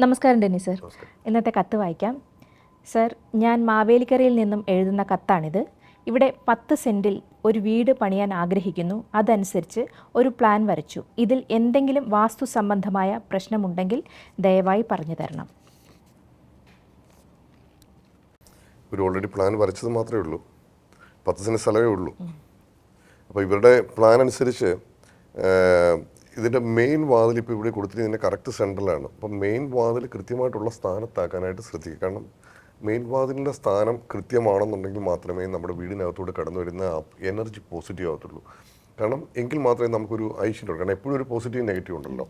നമസ്കാരം ഡെന്നി സർ. ഇന്നത്തെ കത്ത് വായിക്കാം. സർ ഞാൻ മാവേലിക്കരയിൽ നിന്നും എഴുതുന്ന കത്താണിത്. ഇവിടെ പത്ത് സെന്റിൽ ഒരു വീട് പണിയാൻ ആഗ്രഹിക്കുന്നു. അതനുസരിച്ച് ഒരു പ്ലാൻ വരച്ചു. ഇതിൽ എന്തെങ്കിലും വാസ്തു സംബന്ധമായ പ്രശ്നമുണ്ടെങ്കിൽ ദയവായി പറഞ്ഞു തരണം. ഇവർ ഓൾറെഡി പ്ലാൻ വരച്ചത് മാത്രമേ ഉള്ളൂ. പത്ത് സെന്റ് സ്ഥലമേ ഉള്ളൂ. അപ്പോൾ ഇവരുടെ പ്ലാൻ അനുസരിച്ച് ഇതിന്റെ മെയിൻ വാതിൽ ഇപ്പോൾ ഇവിടെ കൊടുത്തിരിക്കുന്നതിന്റെ കറക്റ്റ് സെന്ററിലാണ് അപ്പം മെയിൻ വാതിൽ കൃത്യമായിട്ടുള്ള സ്ഥാനത്താക്കാനായിട്ട് ശ്രദ്ധിക്കുക. കാരണം മെയിൻ വാതിലിന്റെ സ്ഥാനം കൃത്യമാണെന്നുണ്ടെങ്കിൽ മാത്രമേ നമ്മുടെ വീടിനകത്തൂടെ കടന്നു വരുന്ന എനർജി പോസിറ്റീവ് ആകത്തുള്ളൂ കാരണം എങ്കിൽ മാത്രമേ നമുക്കൊരു ഐശ്വര്യം കാരണം എപ്പോഴും ഒരു പോസിറ്റീവ് നെഗറ്റീവ് ഉണ്ടല്ലോ.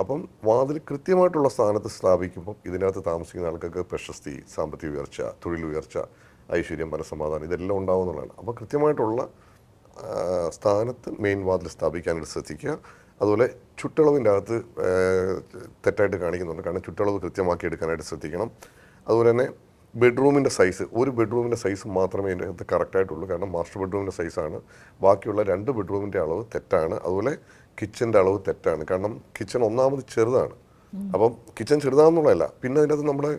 അപ്പം വാതിൽ കൃത്യമായിട്ടുള്ള സ്ഥാനത്ത് സ്ഥാപിക്കുമ്പോൾ ഇതിനകത്ത് താമസിക്കുന്ന ആൾക്കാർക്ക് പ്രശസ്തി സാമ്പത്തിക ഉയർച്ച തൊഴിൽ ഉയർച്ച ഐശ്വര്യം മനസമാധാനം ഇതെല്ലാം ഉണ്ടാവുന്നതാണ് അപ്പോൾ കൃത്യമായിട്ടുള്ള സ്ഥാനത്ത് മെയിൻ വാതിൽ സ്ഥാപിക്കാനായിട്ട് ശ്രദ്ധിക്കുക. അതുപോലെ ചുറ്റളവിന്റെ അകത്ത് തെറ്റായിട്ട് കാണിക്കുന്നുണ്ട്. കാരണം ചുറ്റളവ് കൃത്യമാക്കി എടുക്കാനായിട്ട് ശ്രദ്ധിക്കണം. അതുപോലെ തന്നെ ബെഡ്റൂമിന്റെ സൈസ് ഒരു ബെഡ്റൂമിന്റെ സൈസ് മാത്രമേ ഇതിന്റെ അകത്ത് കറക്റ്റായിട്ടുള്ളൂ. കാരണം മാസ്റ്റർ ബെഡ്റൂമിന്റെ സൈസാണ്. ബാക്കിയുള്ള രണ്ട് ബെഡ്റൂമിന്റെ അളവ് തെറ്റാണ്. അതുപോലെ കിച്ചന്റെ അളവ് തെറ്റാണ്. കാരണം കിച്ചൺ ഒന്നാമത് ചെറുതാണ്. അപ്പം കിച്ചൺ ചെറുതാണെന്നുള്ളതല്ല. പിന്നെ അതിന്റെ അകത്ത് നമ്മുടെ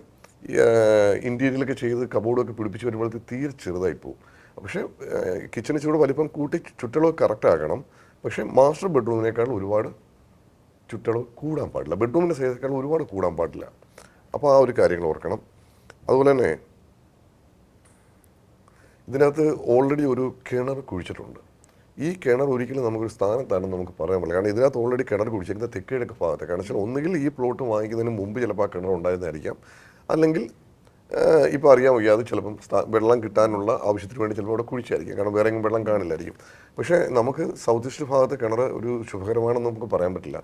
ഇന്റീരിയലൊക്കെ ചെയ്ത് കബോർഡൊക്കെ പിടിപ്പിച്ച് വരുമ്പോഴത്തേക്ക് തീരെ ചെറുതായി പോകും പക്ഷേ കിച്ചണ് ചൂട് വലിപ്പം കൂട്ടി ചുറ്റളവ് കറക്റ്റ് ആക്കണം പക്ഷേ മാസ്റ്റർ ബെഡ്റൂമിനേക്കാൾ ഒരുപാട് ചുറ്റളവ് കൂടാൻ പാടില്ല. ബെഡ്റൂമിന്റെ സൈസേക്കാൾ ഒരുപാട് കൂടാൻ പാടില്ല. അപ്പോൾ ആ ഒരു കാര്യങ്ങൾ ഓർക്കണം. അതുപോലെ തന്നെ ഇതിനകത്ത് ഓൾറെഡി ഒരു കിണർ കുഴിച്ചിട്ടുണ്ട്. ഈ കിണർ ഒരിക്കലും നമുക്കൊരു സ്ഥാനത്താണെന്ന് നമുക്ക് പറയാൻ പറ്റില്ല. കാരണം ഇതിനകത്ത് ഓൾറെഡി കിണർ കുഴിച്ചിരിക്കുന്ന തെക്കിഴക്ക് ഭാഗത്ത് കാരണം വെച്ചാൽ ഒന്നുകിൽ ഈ പ്ലോട്ട് വാങ്ങിക്കുന്നതിന് മുമ്പ് ചിലപ്പോൾ ആ കിണർ ഉണ്ടായിരുന്നായിരിക്കാം. അല്ലെങ്കിൽ ഇപ്പോൾ അറിയാൻ വയ്യാതെ ചിലപ്പം സ്ഥാ- വെള്ളം കിട്ടാനുള്ള ആവശ്യത്തിന് വേണ്ടി ചിലപ്പോൾ അവിടെ കുഴിച്ചായിരിക്കും. കാരണം വേറെ എങ്ങും വെള്ളം കാണില്ലായിരിക്കും. പക്ഷേ നമുക്ക് സൗത്ത് ഈസ്റ്റ് ഭാഗത്ത് കിണർ ഒരു ശുഭകരമാണെന്ന് നമുക്ക് പറയാൻ പറ്റില്ല.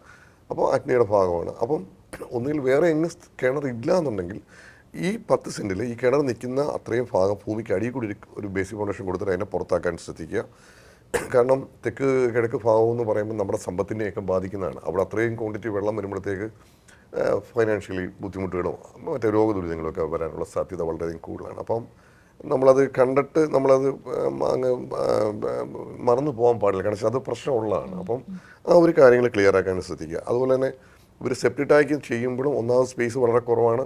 അപ്പോൾ അഗ്നിയുടെ ഭാഗമാണ്. അപ്പം ഒന്നുകിൽ വേറെ എങ്ങും കിണർ ഇല്ല എന്നുണ്ടെങ്കിൽ ഈ പത്ത് സെന്റിൽ ഈ കിണർ നിൽക്കുന്ന അത്രയും ഭാഗം ഭൂമിക്ക് അടിയിൽ കൂടി ഒരു ബേസിക് ഫൗണ്ടേഷൻ കൊടുത്തിട്ട് അതിനെ പുറത്താക്കാൻ ശ്രദ്ധിക്കുക. കാരണം തെക്ക് കിഴക്ക് ഭാഗം എന്ന് പറയുമ്പോൾ നമ്മുടെ സമ്പത്തിനെയൊക്കെ ബാധിക്കുന്നതാണ്. അവിടെ അത്രയും ക്വാണ്ടിറ്റി വെള്ളം വരുമ്പോഴത്തേക്ക് ഫൈനാൻഷ്യലി ബുദ്ധിമുട്ടുകളോ മറ്റേ രോഗദുരിതങ്ങളൊക്കെ വരാനുള്ള സാധ്യത വളരെയധികം കൂടുതലാണ്. അപ്പം നമ്മളത് കണ്ടിട്ട് നമ്മളത് അങ്ങ് മറന്നു പോകാൻ പാടില്ല. കാരണം അത് പ്രശ്നമുള്ളതാണ്. അപ്പം ആ ഒരു കാര്യങ്ങൾ ക്ലിയർ ആക്കാൻ ശ്രദ്ധിക്കുക. അതുപോലെ തന്നെ ഇവർ സെപ്റ്റി ടാങ്ക് ചെയ്യുമ്പോഴും ഒന്നാമത് സ്പേസ് വളരെ കുറവാണ്.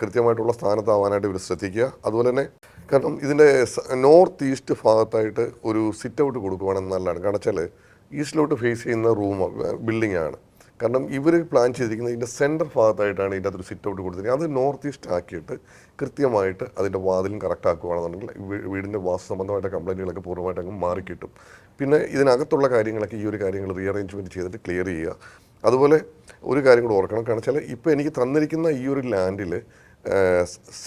കൃത്യമായിട്ടുള്ള സ്ഥാനത്താവാനായിട്ട് ഇവർ ശ്രദ്ധിക്കുക. അതുപോലെ തന്നെ കാരണം ഇതിന്റെ നോർത്ത് ഈസ്റ്റ് ഭാഗത്തായിട്ട് ഒരു സിറ്റ് ഔട്ട് കൊടുക്കുവാണെങ്കിൽ നല്ലതാണ്. കാരണം വെച്ചാൽ ഈസ്റ്റിലോട്ട് ഫേസ് ചെയ്യുന്ന റൂം ബിൽഡിംഗ് ആണ്. കാരണം ഇവർ പ്ലാൻ ചെയ്തിരിക്കുന്നത് ഇതിന്റെ സെന്റർ ഭാഗത്തായിട്ടാണ് ഇതിന്റെ അകത്തൊരു സിറ്റ് ഔട്ട് കൊടുത്തിരിക്കുന്നത്. അത് നോർത്ത് ഈസ്റ്റ് ആക്കിയിട്ട് കൃത്യമായിട്ട് അതിന്റെ വാതിലും കറക്റ്റ് ആക്കുകയാണെന്നുണ്ടെങ്കിൽ വീടിന്റെ വാസ്തു സംബന്ധമായിട്ട് കംപ്ലൈന്റുകളൊക്കെ പൂർണമായിട്ട് അങ്ങ് മാറിക്കിട്ടും പിന്നെ ഇതിനകത്തുള്ള കാര്യങ്ങളൊക്കെ ഈ ഒരു കാര്യങ്ങൾ റീഅറേഞ്ച്മെന്റ് ചെയ്തിട്ട് ക്ലിയർ ചെയ്യുക. അതുപോലെ ഒരു കാര്യം കൂടെ ഓർക്കണം. കാരണം വെച്ചാൽ ഇപ്പോൾ എനിക്ക് തന്നിരിക്കുന്ന ഈ ഒരു ലാൻഡിൽ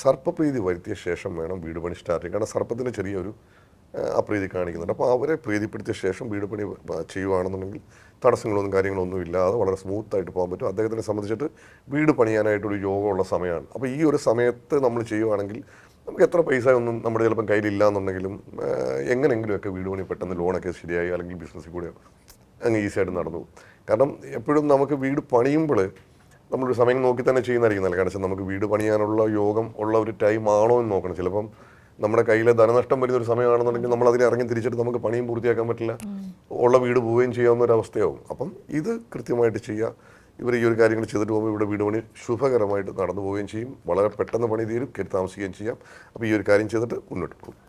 സർപ്പപ്രീതി വരുത്തിയ ശേഷം വേണം വീട് പണി സ്റ്റാർട്ട് ചെയ്യാൻ. കാരണം സർപ്പത്തിന്റെ ചെറിയൊരു അപ്രീതി കാണിക്കുന്നുണ്ട്. അപ്പോൾ അവരെ പ്രീതിപ്പെടുത്തിയ ശേഷം വീട് പണി ചെയ്യുവാണെന്നുണ്ടെങ്കിൽ തടസ്സങ്ങളൊന്നും കാര്യങ്ങളൊന്നും ഇല്ലാതെ വളരെ സ്മൂത്തായിട്ട് പോകാൻ പറ്റും. അദ്ദേഹത്തിനെ സംബന്ധിച്ചിട്ട് വീട് പണിയാനായിട്ടൊരു യോഗമുള്ള സമയമാണ്. അപ്പോൾ ഈ ഒരു സമയത്ത് നമ്മൾ ചെയ്യുവാണെങ്കിൽ നമുക്ക് എത്ര പൈസ ഒന്നും നമ്മുടെ ചിലപ്പം കയ്യിലില്ല എന്നുണ്ടെങ്കിലും എങ്ങനെയെങ്കിലുമൊക്കെ വീട് പണി പെട്ടെന്ന് ലോണൊക്കെ ശരിയായി അല്ലെങ്കിൽ ബിസിനസ്സിൽ കൂടെ അങ്ങ് ഈസി ആയിട്ട് നടന്നു കാരണം എപ്പോഴും നമുക്ക് വീട് പണിയുമ്പോൾ നമ്മളൊരു സമയം നോക്കി തന്നെ ചെയ്യുന്നതായിരിക്കും നല്ല കാരണം നമുക്ക് വീട് പണിയാനുള്ള യോഗം ഉള്ള ഒരു ടൈം ആണോ എന്ന് നോക്കണം. ചിലപ്പം നമ്മുടെ കയ്യിൽ ധനനഷ്ടം വരുന്ന ഒരു സമയമാണെന്നുണ്ടെങ്കിൽ നമ്മൾ അതിനെ ഇറങ്ങി തിരിച്ചിട്ട് നമുക്ക് പണിയും പൂർത്തിയാക്കാൻ പറ്റില്ല. ഉള്ള വീട് പോവുകയും ചെയ്യാവുന്ന ഒരു അവസ്ഥയാവും. അപ്പം ഇത് കൃത്യമായിട്ട് ചെയ്യുക. ഇവർ ഈ ഒരു കാര്യങ്ങൾ ചെയ്തിട്ട് പോകുമ്പോൾ ഇവിടെ വീട് പണി ശുഭകരമായിട്ട് നടന്നു പോവുകയും ചെയ്യും. വളരെ പെട്ടെന്ന് പണി തീരും. കയറി താമസിക്കുകയും ചെയ്യാം. അപ്പോൾ ഈ ഒരു കാര്യം ചെയ്തിട്ട് മുന്നോട്ട് പോകും.